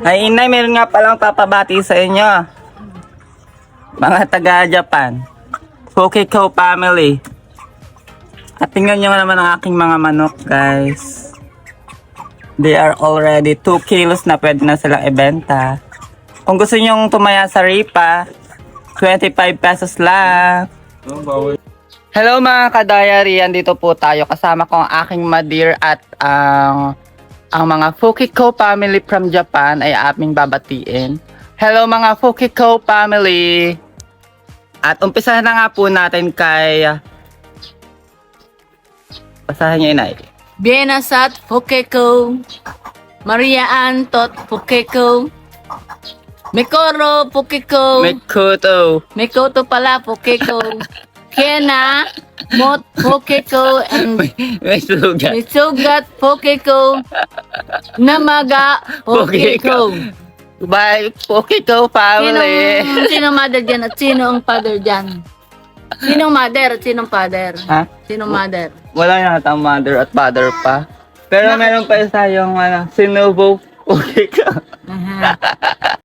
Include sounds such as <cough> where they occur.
Ay, inay, meron nga palang papabati sa inyo. Mga taga-Japan. Fukiko family. At tingnan nyo naman ang aking mga manok, guys. They are already 2 kilos na pwede na silang ibenta. Kung gusto nyong tumaya sa Ripa, 25 pesos lang. Hello mga ka-diary, andito po tayo kasama ko ang aking madir at ang ang mga Fukiko family from Japan ay aming babatiin. Hello mga Fukiko family! At umpisahan na nga po natin kay... Basahin niyo inay. Bienasat Pokeko. Maria Antot Pokeko. Mikoro Pokeko. Mikuto! Mikoto pala Pokeko. <laughs> Kena Mot Pokeko and May sugat. Misugat Pokeko. Namaga Pokeko. Bye, Fukiko family! Sinong, sinong mother dyan at sino ang father dyan? Sinong mother at sinong father? Ha? Sinong mother? Wala yata mother at father pa. Pero meron pa isa yung ano, sinubo <laughs> Fukiko. Aha.